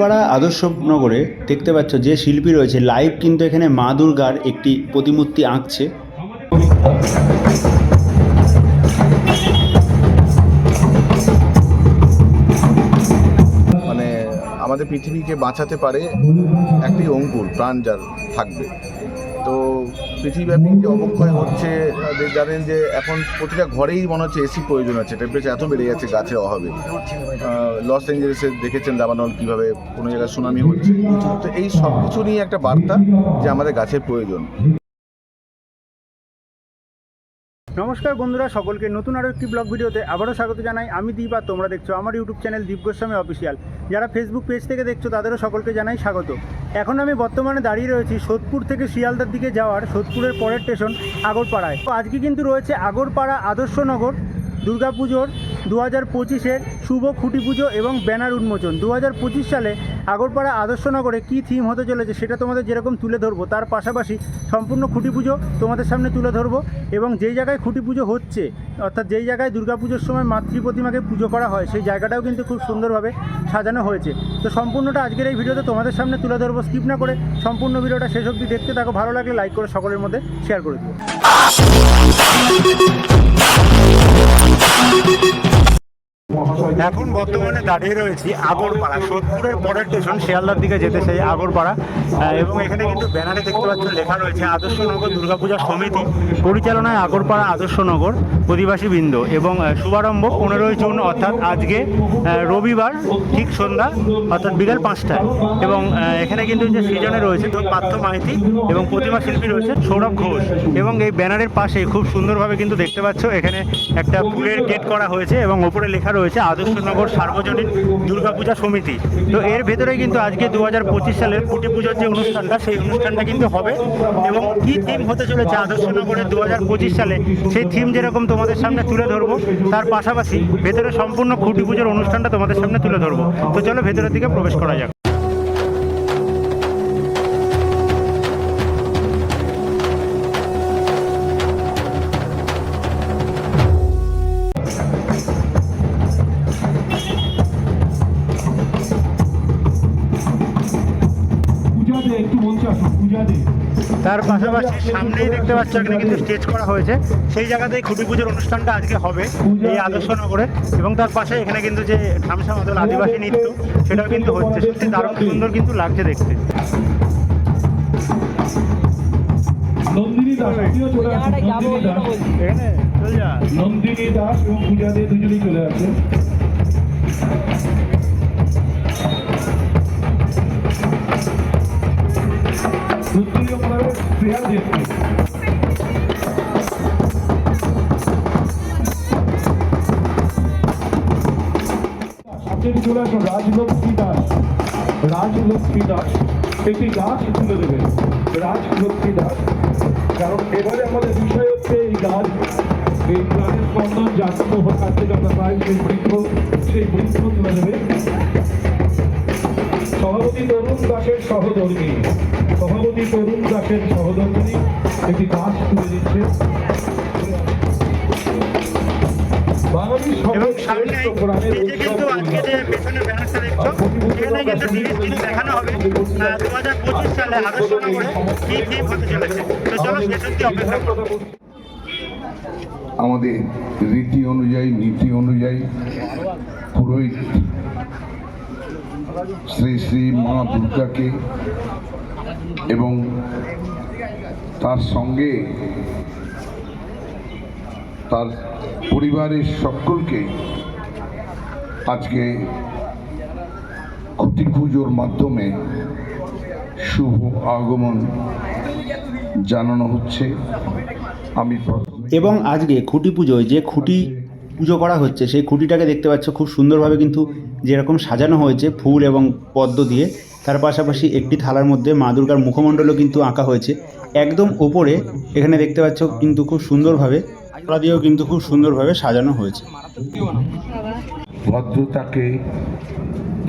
আগরপাড়া আদর্শনগরে দেখতে পাচ্ছ যে শিল্পী রয়েছে লাইভ কিন্তু এখানে মা দুর্গার একটি প্রতিমূর্তি আঁকছে। মানে আমাদের পৃথিবীকে বাঁচাতে পারে একটি অঙ্কুর, প্রাণ যার থাকবে। তো পৃথিবীব্যাপী যে অবক্ষয় হচ্ছে জানেন যে এখন প্রতিটা ঘরেই মনে হচ্ছে এসি প্রয়োজন আছে টেম্পারেচার এত বেড়ে যাচ্ছে গাছের অভাবে। লস অ্যাঞ্জেলেসে দেখেছেন দাবানল কীভাবে কোনো জায়গায় সুনামি হচ্ছে। তো এই সব কিছু নিয়ে একটা বার্তা যে আমাদের গাছের প্রয়োজন। নমস্কার বন্ধুরা, সকলকে নতুন আরও একটি ব্লগ ভিডিওতে আবারও স্বাগত জানাই। আমি দীপ আর তোমরা দেখছ আমার YouTube channel Dip Goswami official যারা ফেসবুক পেজ থেকে দেখছ, তাদেরও সকলকে জানাই স্বাগত। এখন আমি বর্তমানে দাঁড়িয়ে রয়েছি সোদপুর থেকে শিয়ালদার দিকে যাওয়ার সোদপুরের পরের স্টেশন আগরপাড়ায়। তো আজকে কিন্তু রয়েছে আগরপাড়া আদর্শনগর দুর্গাপুজোর দু হাজার পঁচিশের শুভ খুঁটি পুজো এবং ব্যানার উন্মোচন। দু হাজার পঁচিশ সালে আগরপাড়া আদর্শনগরে কী থিম হতে চলেছে সেটা তোমাদের যেরকম তুলে ধরবো, তার পাশাপাশি সম্পূর্ণ খুঁটি পুজো তোমাদের সামনে তুলে ধরবো এবং যেই জায়গায় খুঁটি পুজো হচ্ছে, অর্থাৎ যেই জায়গায় দুর্গাপুজোর সময় মাতৃ প্রতিমাকে পুজো করা হয়, সেই জায়গাটাও কিন্তু খুব সুন্দরভাবে সাজানো হয়েছে। তো সম্পূর্ণটা আজকের এই ভিডিওতে তোমাদের সামনে তুলে ধরবো স্কিপ না করে সম্পূর্ণ ভিডিওটা শেষ অবধি দেখতে থাকো, ভালো লাগলে লাইক করে সকলের মধ্যে শেয়ার করে দিও। এখন বর্তমানে দাঁড়িয়ে রয়েছি আগরপাড়া। সোদপুরের পরের স্টেশন, শিয়ালদার দিকে যেতে সেই আগরপাড়া। এবং এখানে কিন্তু ব্যানারে দেখতে পাচ্ছ, লেখা রয়েছে আদর্শনগর দুর্গাপূজা সমিতি। পরিচালনায় আগরপাড়া আদর্শনগর অধিবাসী বৃন্দ এবং শুভারম্ভ পনেরোই জুন, অর্থাৎ আজকে রবিবার, ঠিক সন্ধ্যা, অর্থাৎ বিকাল পাঁচটায়। এবং এখানে কিন্তু যে সিজনে রয়েছে পার্থ মাইতি এবং প্রতিমা শিল্পী রয়েছে সৌরভ ঘোষ। এবং এই ব্যানারের পাশে খুব সুন্দরভাবে কিন্তু দেখতে পাচ্ছ, এখানে একটা ফুলের গেট করা হয়েছে এবং ওপরে লেখা রয়েছে আদর্শনগর সার্বজনীন দুর্গাপূজা সমিতি। তো এর ভেতরে কিন্তু আজকে দু হাজার পঁচিশ সালের পুটি পুজোর যে অনুষ্ঠানটা, সেই অনুষ্ঠানটা কিন্তু হবে। এবং কি থিম হতে চলেছে আদর্শনগরের দু হাজার পঁচিশ সালে, সেই থিম যেরকম তোমাদের সামনে তুলে ধরবো, তার পাশাপাশি ভেতরে সম্পূর্ণ খুঁটি পুজোর অনুষ্ঠানটা তোমাদের সামনে তুলে ধরবো। তো চলো ভেতরের দিকে প্রবেশ করা যাক। তার পাশাপাশি সামনেই দেখতে পাচ্ছ এখানে কিন্তু স্টেজ করা হয়েছে। সেই জায়গাতেই খুঁটি পুজোর অনুষ্ঠানটা আজকে হবে এই আদর্শনগরে। এবং তার পাশে এখানে কিন্তু যে ঠামসা মাদল আদিবাসী নৃত্য সেটাও কিন্তু হচ্ছে। সত্যি দারুণ সুন্দর কিন্তু লাগছে দেখতে। নন্দিনী দাস আপনিও চলে আসুন নন্দিনী দাস। এখানে চল যা। নন্দিনী দাস এবং পূজা দে দুজনেই চলে আসেন উত্তরীয় পড়াবে শ্রেয়া দেবকে আপনি চলে আসুন, রাজলক্ষ্মী দাস। রাজলক্ষ্মী দাস, একটি গাছ তুলে দেবেন। রাজলক্ষ্মী দাস। কারণ এবারে আমাদের বিষয় হচ্ছে এই গাছ, এই প্রাণের স্পন্দন জাগ্রত হওয়ার কাছ থেকে আমরা পাই সেই বৃক্ষ সেই বৃক্ষ তুলে দেবে। সভাপতি তরুণ দাসের সহধর্মী। সভাপতি তরুণ দাসের সহধর্মী একটি গাছ তুলে দিচ্ছে। এবং সামনে এই যে কিন্তু আজকে যে পেছনে ব্যানারটা দেখছ এখানে কিন্তু জিনিস জিনিস দেখানো হবে। দু হাজার পঁচিশ সালে আদর্শনগরে কি থিম হতে চলেছে? তো চলো শেষ অপেক্ষা করো। আমাদের রীতি অনুযায়ী নীতি অনুযায়ী পুরোহিত শ্রী শ্রী মা দুর্গাকে এবং তার সঙ্গে তার পরিবারের সকলকে আজকে খুঁটি পুজোর মাধ্যমে শুভ আগমন জানানো হচ্ছে। আমি এবং আজকে খুঁটি পুজোয় যে খুঁটি পুজো করা হচ্ছে, সেই খুঁটিটাকে দেখতে পাচ্ছ খুব সুন্দরভাবে কিন্তু যেরকম সাজানো হয়েছে ফুল এবং পদ্ম দিয়ে। তার পাশাপাশি একটি থালার মধ্যে মা দুর্গার মুখমণ্ডলও কিন্তু আঁকা হয়েছে। একদম ওপরে এখানে দেখতে পাচ্ছ কিন্তু খুব সুন্দরভাবে কলা দিয়েও কিন্তু খুব সুন্দরভাবে সাজানো হয়েছে। ভদ্রতাকে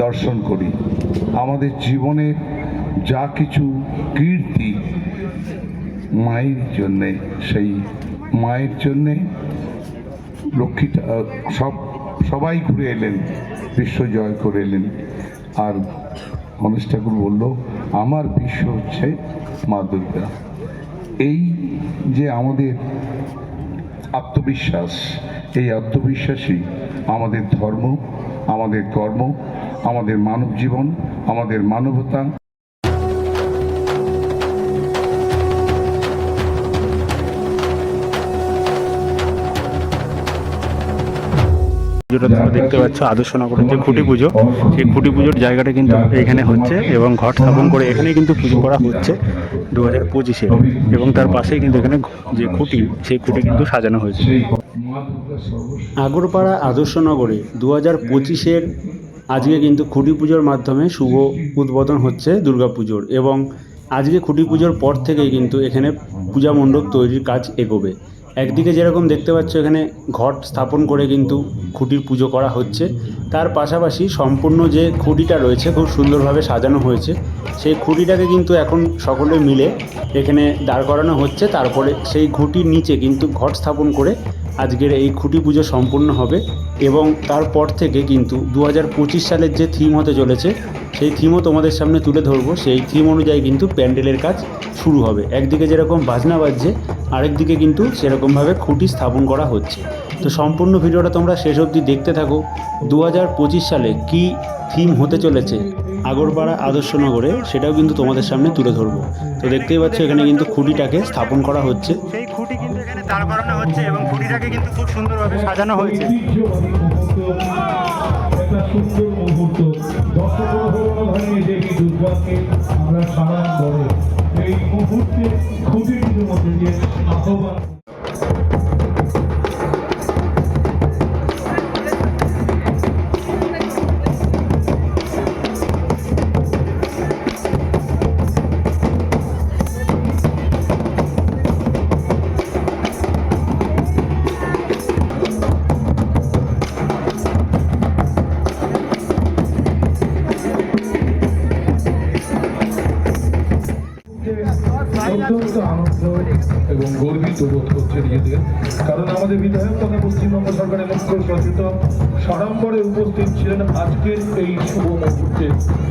দর্শন করি। আমাদের জীবনের যা কিছু কীর্তি, মায়ের জন্যে, সেই মায়ের জন্যে লক্ষ্মী সব, সবাই ঘুরে এলেন, বিশ্ব জয় করে এলেন। আর গণেশ ঠাকুর বলল, আমার বিশ্ব হচ্ছে মা দুর্গা। এই যে আমাদের আত্মবিশ্বাস, এই আত্মবিশ্বাসই আমাদের ধর্ম, আমাদের কর্ম, আমাদের মানব জীবন, আমাদের মানবতা পুজোটা তোমরা দেখতে পাচ্ছ আদর্শনগরের যে খুঁটি পুজো, সেই খুঁটি পুজোর জায়গাটা কিন্তু এখানে হচ্ছে এবং ঘট স্থাপন করে এখানেই কিন্তু পুজো করা হচ্ছে দু হাজার পঁচিশে এবং তার পাশেই কিন্তু এখানে যে খুঁটি, সেই খুঁটি কিন্তু সাজানো হয়েছে। আগরপাড়া আদর্শনগরে দু হাজার পঁচিশের আজকে কিন্তু খুঁটি পুজোর মাধ্যমে শুভ উদ্বোধন হচ্ছে দুর্গাপুজোর এবং আজকে খুঁটি পুজোর পর থেকেই কিন্তু এখানে পূজা মণ্ডপ তৈরির কাজ এগোবে। একদিকে যেরকম দেখতে পাচ্ছ এখানে ঘট স্থাপন করে কিন্তু খুঁটির পুজো করা হচ্ছে। তার পাশাপাশি সম্পূর্ণ যে খুঁটিটা রয়েছে খুব সুন্দরভাবে সাজানো হয়েছে। সেই খুঁটিটাকে কিন্তু এখন সকলে মিলে এখানে দাঁড় করানো হচ্ছে। তারপরে সেই খুঁটির নিচে কিন্তু ঘট স্থাপন করে আজকের এই খুঁটি পুজো সম্পূর্ণ হবে এবং তারপর থেকে কিন্তু দু হাজার পঁচিশ সালের যে থিম হতে চলেছে, সেই থিমও তোমাদের সামনে তুলে ধরবো। সেই থিম অনুযায়ী কিন্তু প্যান্ডেলের কাজ শুরু হবে। একদিকে যেরকম বাজনা বাজছে, আরেকদিকে কিন্তু সেরকমভাবে খুঁটি স্থাপন করা হচ্ছে। তো সম্পূর্ণ ভিডিওটা তোমরা শেষ অবধি দেখতে থাকো। দু হাজার পঁচিশ সালে কি থিম হতে চলেছে আগরপাড়া আদর্শনগরে, সেটাও কিন্তু তোমাদের সামনে তুলে ধরবো। তো দেখতেই পাচ্ছ, এখানে কিন্তু খুঁটিটাকে স্থাপন করা হচ্ছে। সেই খুঁটি দাঁড় করানো হচ্ছে এবং খুঁটিটাকে কিন্তু খুব সুন্দরভাবে সাজানো হয়েছে। আমরা সারা এই মুহূর্তে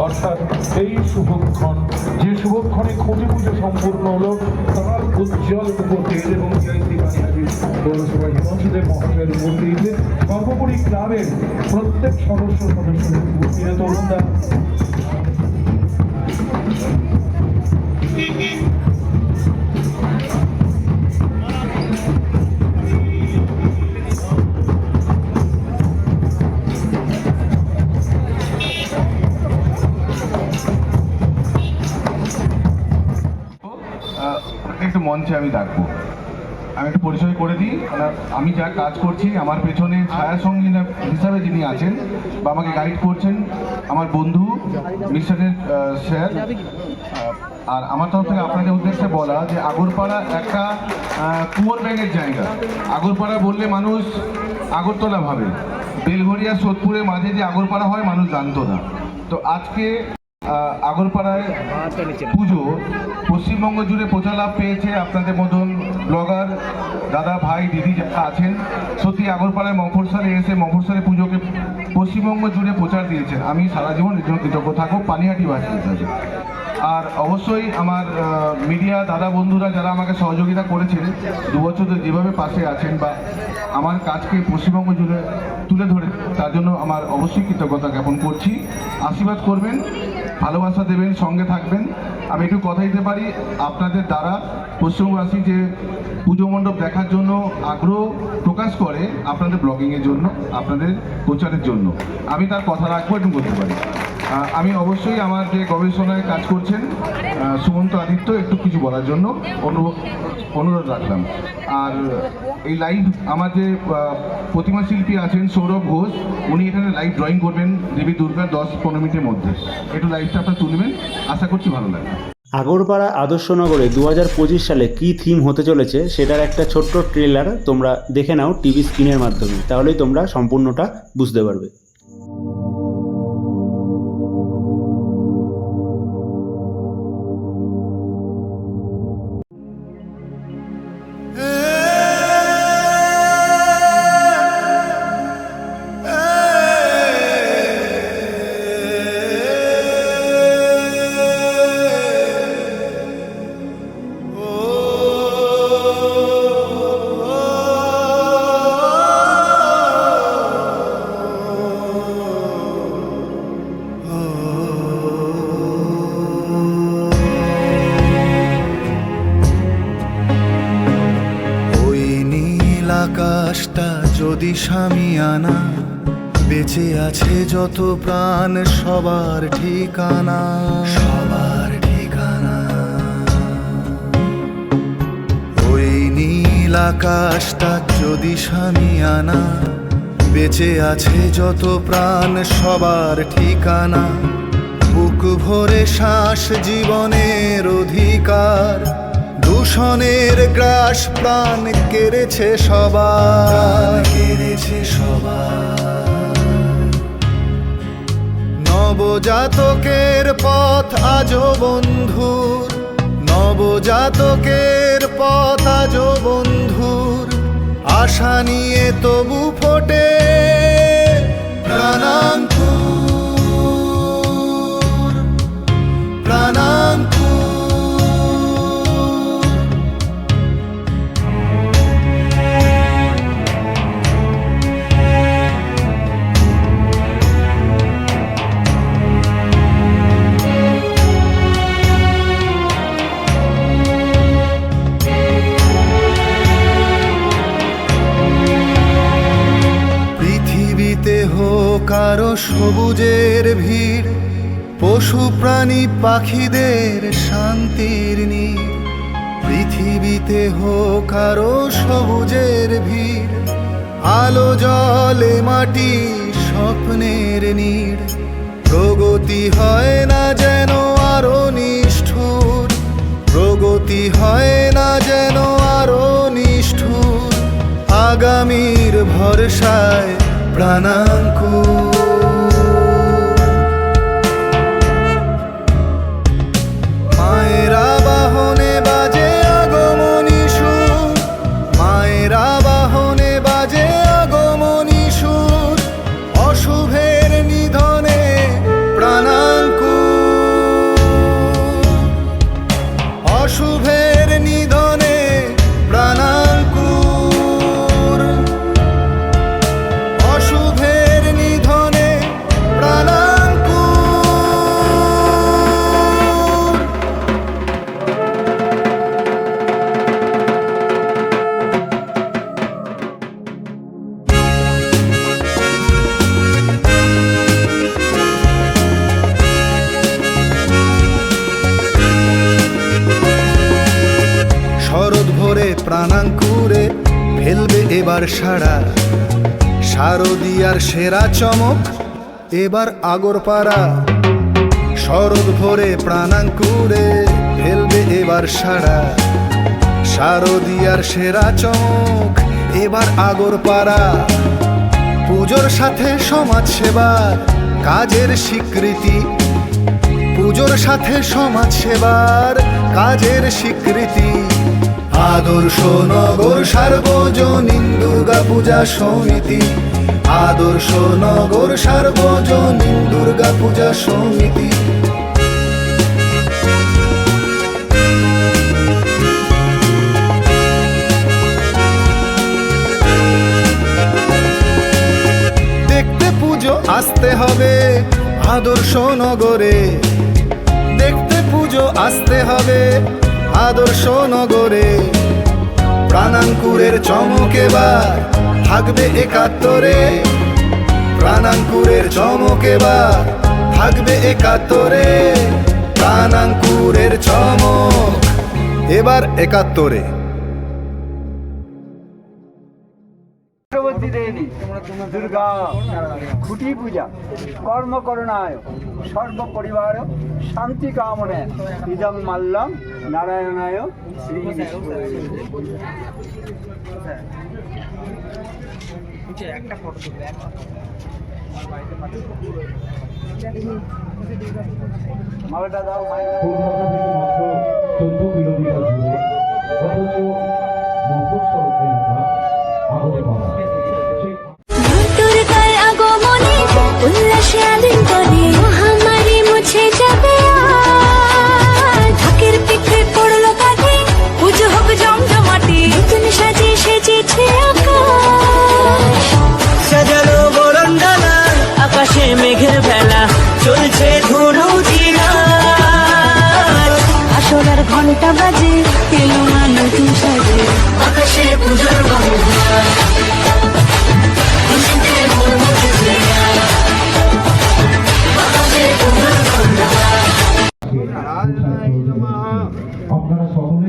অর্থাৎ এই শুভক্ষণ, যে শুভক্ষণে খুঁজে পুজো সম্পূর্ণ হলো, তার উজ্জ্বল উপস্থিত এবং পৌরসভা হিমাংশুদেব মহাশয়ের উপস্থিতিতে সর্বোপরি ক্লাবের প্রত্যেক সদস্য সদস্যদের উপস্থিত তরুণরা আমি ডাকবো। আমি একটু পরিচয় করে দিই। আমি যা কাজ করছি, আমার পেছনে ছায়া সঙ্গী হিসাবে যিনি আছেন বা আমাকে গাইড করছেন, আমার বন্ধু মিশনের স্যার। আর আমার তরফ থেকে আপনাদের উদ্দেশ্যে বলা যে আগরপাড়া একটা কুয়োর ব্যাঙের জায়গা। আগরপাড়া বললে মানুষ আগরতলা ভাবে। বেলঘরিয়া সোদপুরের মাঝে যে আগরপাড়া হয়, মানুষ জানতো না। তো আজকে আগরপাড়ায় পুজো, পশ্চিমবঙ্গ জুড়ে প্রচার লাভ পেয়েছে আপনাদের মতন ব্লগার, দাদা, ভাই, দিদি যারা আছেন। সত্যি আগরপাড়ায় মফরসালে এসে মফরসালে পুজোকে পশ্চিমবঙ্গ জুড়ে প্রচার দিয়েছে আমি সারা জীবন কৃতজ্ঞ থাকব পানিহাটিবাসী হিসাবে আর অবশ্যই আমার মিডিয়া দাদা বন্ধুরা যারা আমাকে সহযোগিতা করেছেন, দু বছর যেভাবে পাশে আছেন বা আমার কাজকে পশ্চিমবঙ্গ জুড়ে তুলে ধরে, তার জন্য আমার অবশ্যই কৃতজ্ঞতা জ্ঞাপন করছি। আশীর্বাদ করবেন, ভালোবাসা দেবেন, সঙ্গে থাকবেন। আমি একটু কথা দিতে পারি, আপনাদের দ্বারা পশ্চিমবাসী যে পুজো মণ্ডপ দেখার জন্য আগ্রহ প্রকাশ করে আপনাদের ব্লগিংয়ের জন্য, আপনাদের প্রচারের জন্য, আমি তার কথা রাখব একটু করতে পারি। আমি অবশ্যই আমার যে গবেষণায় কাজ করছেন সুমন্ত আদিত্য, একটু কিছু বলার জন্য অনুরোধ রাখলাম। আর এই লাইভ আমার যে প্রতিমা শিল্পী আছেন সৌরভ ঘোষ, উনি এখানে লাইভ ড্রয়িং করবেন দেবী দুর্গার দশ পনেরো মিনিটের মধ্যে। একটু লাইভটা আপনার তুলবেন আশা করছি ভালো লাগবে। আগরপাড়া আদর্শনগরে দু হাজার পঁচিশ সালে কী থিম হতে চলেছে, সেটার একটা ছোট্ট ট্রেলার তোমরা দেখে নাও টিভি স্ক্রিনের মাধ্যমে, তাহলেই তোমরা সম্পূর্ণটা বুঝতে পারবে। যদি স্বামী আনা। বেঁচে আছে যত প্রাণ, সবার ঠিকানা। সবার ঠিকানা। ওই নীল আকাশটা যদি স্বামী আনা, বেঁচে আছে যত প্রাণ, সবার ঠিকানা। বুক ভরে শ্বাস জীবনের অধিকার। দূষণের গ্রাস প্রাণ কেড়েছে সবার কেড়েছে সবার নবজাতকের পথ আজো বন্ধুর। নবজাতকের পথ আজো বন্ধুর। আশা নিয়ে তবু ফোটে। প্রাণাঙ্কুর মাটি স্বপ্নের নীড়। প্রগতি হয় না যেন আরও নিষ্ঠুর। প্রগতি হয় না যেন আরও নিষ্ঠুর। আগামীর ভরসায় প্রাণাঙ্কুর। এবার সারা শারদিয়ার সেরা চমক, এবার আগরপাড়া। শরৎ ভরে প্রাণাঙ্কুরে ফেলবে এবার সারা শারদিয়ার সেরা চমক, এবার আগরপাড়া। পুজোর সাথে সমাজ সেবার কাজের স্বীকৃতি। পুজোর সাথে সমাজ সেবার কাজের স্বীকৃতি। আদর্শ নগর সার্বজনীন দুর্গা পূজা সমিতি। আদর্শ নগর সার্বজনীন দুর্গা পূজা সমিতি। দেখতে পুজো আসতে হবে আদর্শ নগরে দেখতে পুজো আসতে হবে আদর্শ নগরে। প্রাণাঙ্কুরের চমকেবার থাকবে একাত্তরে। প্রাণাঙ্কুরের চমকেবার থাকবে একাত্তরে। প্রাণাঙ্কুরের চমক এবার একাত্তরে। দুর্গা খুঁটি পূজা কর্ম কর্মকরণায় সর্বপরিবার শান্তি কামনে ইদম মাল্যম নারায়ণায় শ্রী মালাটা দাও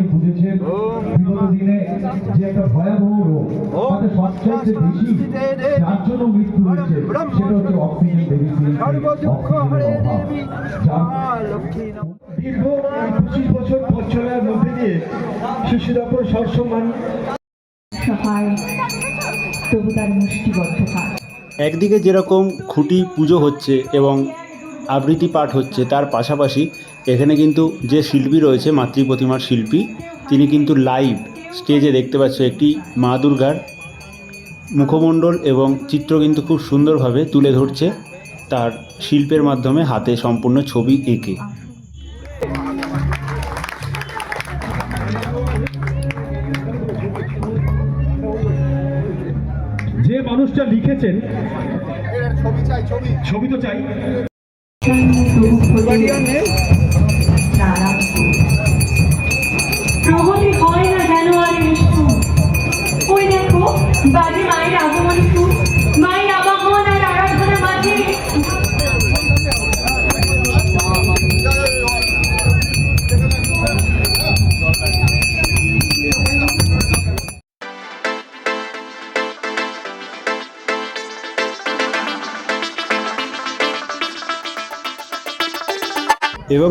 আপনারা বিগত দিনে যে একটা ভয়াবহ রোগ তাতে সবচাইতে বেশি যার জন্য মৃত্যু হয়েছে সেটা হচ্ছে অক্সিজেন দীর্ঘ পঁচিশ বছর পথ চলার মধ্যে দিয়ে শিশুরা পুরো সবসময় সহায় তবু তার মুষ্টিবদ্ধতা। একদিকে যেরকম খুঁটি পুজো হচ্ছে এবং আবৃত্তি পাঠ হচ্ছে। তার পাশাপাশি এখানে কিন্তু যে শিল্পী রয়েছে মাতৃ প্রতিমার শিল্পী তিনি কিন্তু লাইভ স্টেজে দেখতে পাচ্ছ একটি মা দুর্গার মুখমণ্ডল এবং চিত্র কিন্তু খুব সুন্দরভাবে তুলে ধরছে তার শিল্পের মাধ্যমে হাতে সম্পূর্ণ ছবি এঁকে। যে মানুষটা লিখেছেন ছবি তো চাই। প্রগতি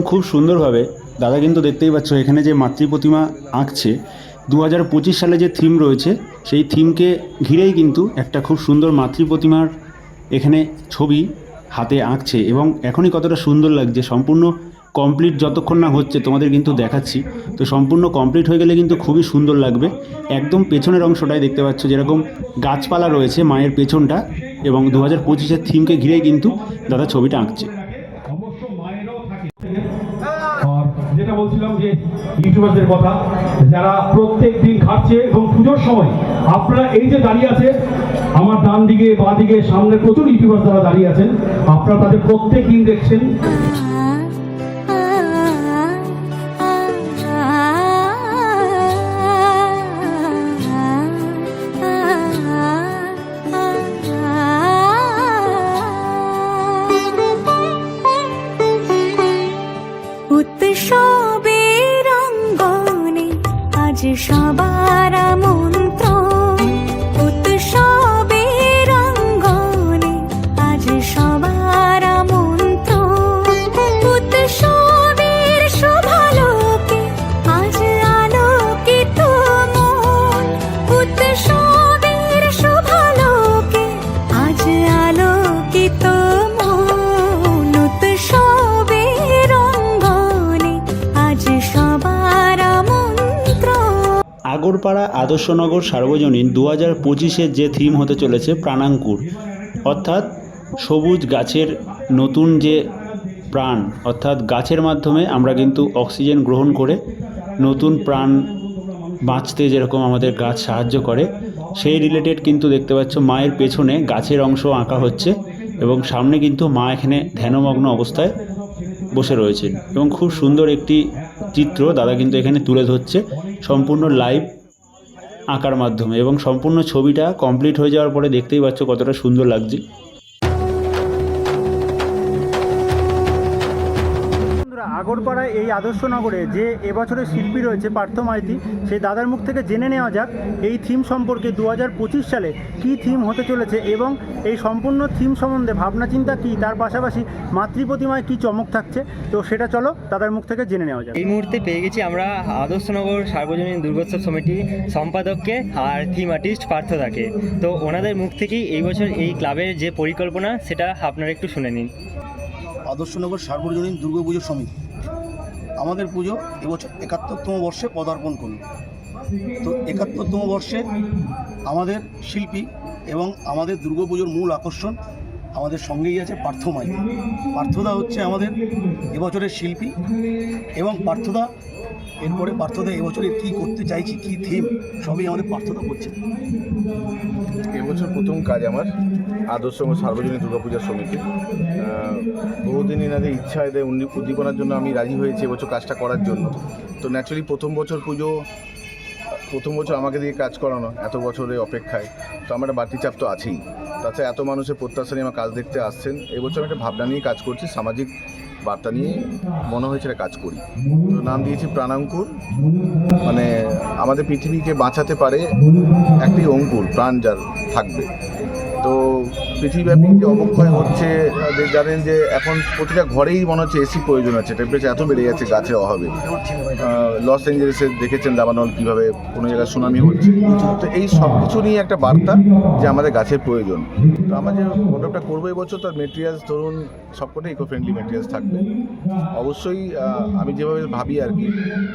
খুব সুন্দরভাবে, দাদা কিন্তু দেখতেই পাচ্ছ এখানে যে মাতৃ প্রতিমা আঁকছে দু হাজার পঁচিশ সালে যে থিম রয়েছে, সেই থিমকে ঘিরেই কিন্তু একটা খুব সুন্দর মাতৃ প্রতিমার এখানে ছবি হাতে আঁকছে এবং এখনই কতটা সুন্দর লাগছে, সম্পূর্ণ কমপ্লিট যতক্ষণ না হচ্ছে তোমাদের কিন্তু দেখাচ্ছি। তো সম্পূর্ণ কমপ্লিট হয়ে গেলে কিন্তু খুবই সুন্দর লাগবে। একদম পেছনের অংশটাই দেখতে পাচ্ছ, যেরকম গাছপালা রয়েছে মায়ের পেছনটা এবং দু হাজার পঁচিশের থিমকে ঘিরেই কিন্তু দাদা ছবিটা আঁকছে। যেটা বলছিলাম যে ইউটিউবারদের কথা, যারা প্রত্যেক দিন খাচ্ছে এবং পুজোর সময় আপনারা এই যে দাঁড়িয়ে আছে আমার ডান দিকে, বাঁ দিকে, সামনে প্রচুর ইউটিউবার যারা দাঁড়িয়ে আছেন, আপনারা তাদের প্রত্যেক দিন দেখছেন। আগরপাড়া আদর্শনগর সার্বজনীন দু হাজার পঁচিশের যে থিম হতে চলেছে প্রাণাঙ্কুর, অর্থাৎ সবুজ গাছের নতুন যে প্রাণ, অর্থাৎ গাছের মাধ্যমে আমরা কিন্তু অক্সিজেন গ্রহণ করে নতুন প্রাণ বাঁচতে যেরকম আমাদের গাছ সাহায্য করে, সেই রিলেটেড কিন্তু দেখতে পাচ্ছ মায়ের পেছনে গাছের অংশ আঁকা হচ্ছে এবং সামনে কিন্তু মা এখানে ধ্যানমগ্ন অবস্থায় বসে রয়েছেন এবং খুব সুন্দর একটি চিত্র দাদা কিন্তু এখানে তুলে ধরছে, সম্পূর্ণ লাইভ আঁকার মাধ্যমে এবং সম্পূর্ণ ছবিটা কমপ্লিট হয়ে যাওয়ার পরে দেখতেই পাচ্ছ কতটা সুন্দর লাগছে। আগরপাড়ায় এই আদর্শ নগরে যে এবছরের শিল্পী রয়েছে পার্থ মাইতি সেই দাদার মুখ থেকে জেনে নেওয়া যাক এই থিম সম্পর্কে দু হাজার পঁচিশ সালে কি থিম হতে চলেছে এবং এই সম্পূর্ণ থিম সম্বন্ধে ভাবনা চিন্তা কী তার পাশাপাশি মাতৃ প্রতিমায় কী চমক থাকছে? তো সেটা চলো দাদার মুখ থেকে জেনে নেওয়া যাক। এই মুহূর্তে পেয়ে গেছি আমরা আদর্শনগর সার্বজনীন দুর্গোৎসব সমিতি সম্পাদককে আর থিম আর্টিস্ট পার্থ থাকে তো ওনাদের মুখ থেকেই এই বছর এই ক্লাবের যে পরিকল্পনা সেটা আপনারা একটু শুনে নিন। আদর্শনগর সার্বজনীন দুর্গাপুজো সমিতি। আমাদের পুজো এবছর একাত্তরতম বর্ষে পদার্পণ করল। তো একাত্তরতম বর্ষে আমাদের শিল্পী এবং আমাদের দুর্গাপুজোর মূল আকর্ষণ আমাদের সঙ্গেই আছে পার্থমাই। পার্থদা হচ্ছে আমাদের এবছরের শিল্পী এবং পার্থদা এরপরে পার্থদা এবছরে কী করতে চাইছি, কী থিম সবই আমাদের পার্থদা করছে এবছর প্রথম কাজ আমার আদর্শ সার্বজনীন দুর্গাপূজা সমিতি বহুদিন এনাদের ইচ্ছা এদের উদ্দীপনার জন্য আমি রাজি হয়েছি এবছর কাজটা করার জন্য। তো ন্যাচুরালি প্রথম বছর পুজো, প্রথম বছর আমাকে দিয়ে কাজ করানো, এত বছরে অপেক্ষায়। তো আমার বাড়তি চাপ তো আছেই। তাছাড়া এত মানুষের প্রত্যাশা নিয়ে আমার কাজ দেখতে আসছেন। এবছর আমি একটা ভাবনা নিয়ে কাজ করছি, সামাজিক বার্তা নিয়ে মনে হয়েছে একটা কাজ করি। তো নাম দিয়েছি প্রাণাঙ্কুর। মানে আমাদের পৃথিবীকে বাঁচাতে পারে একটি অঙ্কুর, প্রাণ যার থাকবে। তো পৃথিবীব্যাপী যে অবক্ষয় হচ্ছে জানেন যে এখন প্রতিটা ঘরেই মনে হচ্ছে এসি প্রয়োজন আছে টেম্পারেচার এত বেড়ে যাচ্ছে গাছের অভাবে। লস এঞ্জেলেসে দেখেছেন দাবানল কীভাবে কোনো জায়গায় সুনামি হচ্ছে। তো এই সব কিছু নিয়ে একটা বার্তা যে আমাদের গাছের প্রয়োজন। তো আমরা যে মণ্ডপটা করব এবছর তার মেটেরিয়ালস ধরুন, সবকটাই ইকো ফ্রেন্ডলি মেটেরিয়ালস থাকবে। অবশ্যই আমি যেভাবে ভাবি আর কি,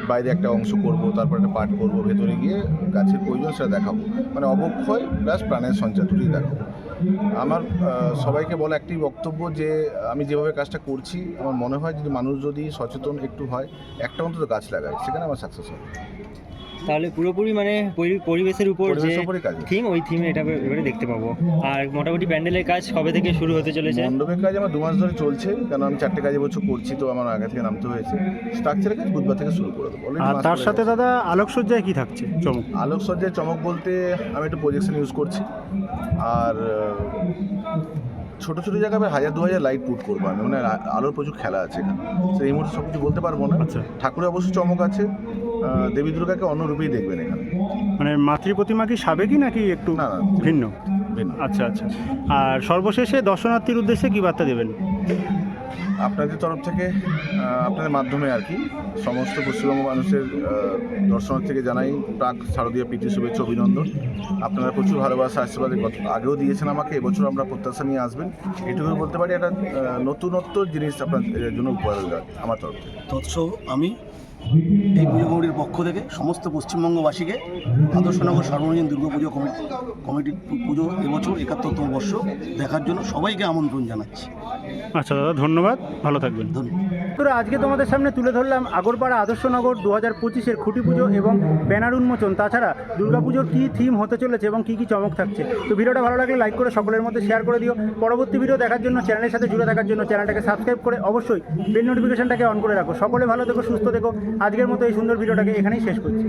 বাইরে একটা অংশ করব, তারপর একটা পার্ট করব, ভেতরে গিয়ে গাছের প্রয়োজন সেটা দেখাবো। মানে অবক্ষয় প্লাস প্রাণের সঞ্চার, দুটোই দেখাবো। আমার সবাইকে বলা একটি বক্তব্য যে, আমি যেভাবে কাজটা করছি, আমার মনে হয় যদি মানুষ যদি সচেতন একটু হয়, একটা অন্তত গাছ লাগায়, সেখানে আমার সাকসেস হবে। তাহলে পুরোপুরি মানে পরি- পরিবেশের উপর যে। থিম ওই থিমে এটা এবারে দেখতে পাবো। আর মোটামুটি প্যান্ডেলের কাজ কবে থেকে শুরু হতে চলেছে? মণ্ডপের কাজ আমার দু মাস ধরে চলছে কারণ আমি চারটে কাজ এবছর করছি তো আমার আগে থেকে নামতে হয়েছে। স্ট্রাকচারের কাজ বুধবার থেকে শুরু করে দেবো। আর তার সাথে দাদা আলোকসজ্জায় কি থাকছে? চমক। আলোকসজ্জায় চমক বলতে আমি একটু প্রজেকশন ইউজ করছি। আর ছোট ছোট জায়গায় হাজার দু হাজার লাইট পুট করব আমি। মানে আলোর প্রচুর খেলা আছে এখানে। তো এই মুহূর্তে সব কিছু বলতে পারব না। আচ্ছা। ঠাকুরের অবশ্য চমক আছে। দেবী দুর্গাকে অন্য রূপেই দেখবেন এখানে। মানে মাতৃ প্রতিমা কি সাবেকি নাকি একটু ভিন্ন? ভিন্ন। আচ্ছা আচ্ছা। আর সর্বশেষে দর্শনার্থীর উদ্দেশ্যে কি বার্তা দেবেন? আপনাদের তরফ থেকে আপনাদের মাধ্যমে আর কি সমস্ত পশ্চিমবঙ্গ মানুষের দর্শনার্থীকে জানাই প্রাক শারদীয় প্রীতি শুভেচ্ছা অভিনন্দন। আপনারা প্রচুর ভালোবাসা আশীর্বাদ আগেও দিয়েছেন আমাকে এবছর আমরা প্রত্যাশা নিয়ে আসবেন। এটুকু বলতে পারি একটা নতুনত্ব জিনিস আপনার জন্য উপহার আমার তরফ থেকে। তৎসহ আমি এই পুজো কমিটির পক্ষ থেকে সমস্ত পশ্চিমবঙ্গবাসীকে আদর্শনগর সর্বজনীন দুর্গা পুজো কমিটি কমিটির পুজো এবছর একাত্তরতম বর্ষ দেখার জন্য সবাইকে আমন্ত্রণ জানাচ্ছি। আচ্ছা দাদা, ধন্যবাদ। ভালো থাকবেন। তো আজকে তোমাদের সামনে তুলে ধরলাম আগরপাড়া আদর্শনগর দু হাজার পঁচিশের খুঁটি পুজো এবং ব্যানার উন্মোচন। তাছাড়া দুর্গাপুজোর কী থিম হতে চলেছে এবং কী কী চমক থাকছে? তো ভিডিওটা ভালো লাগলে লাইক করে সকলের মধ্যে শেয়ার করে দিও। পরবর্তী ভিডিও দেখার জন্য চ্যানেলের সাথে জুড়ে থাকার জন্য চ্যানেলটাকে সাবস্ক্রাইব করে অবশ্যই বেল নোটিফিকেশনটাকে অন করে রাখো। সকলে ভালো থেকো, সুস্থ থেকো। আজকের মতো এই সুন্দর ভিডিওটাকে এখানেই শেষ করছি।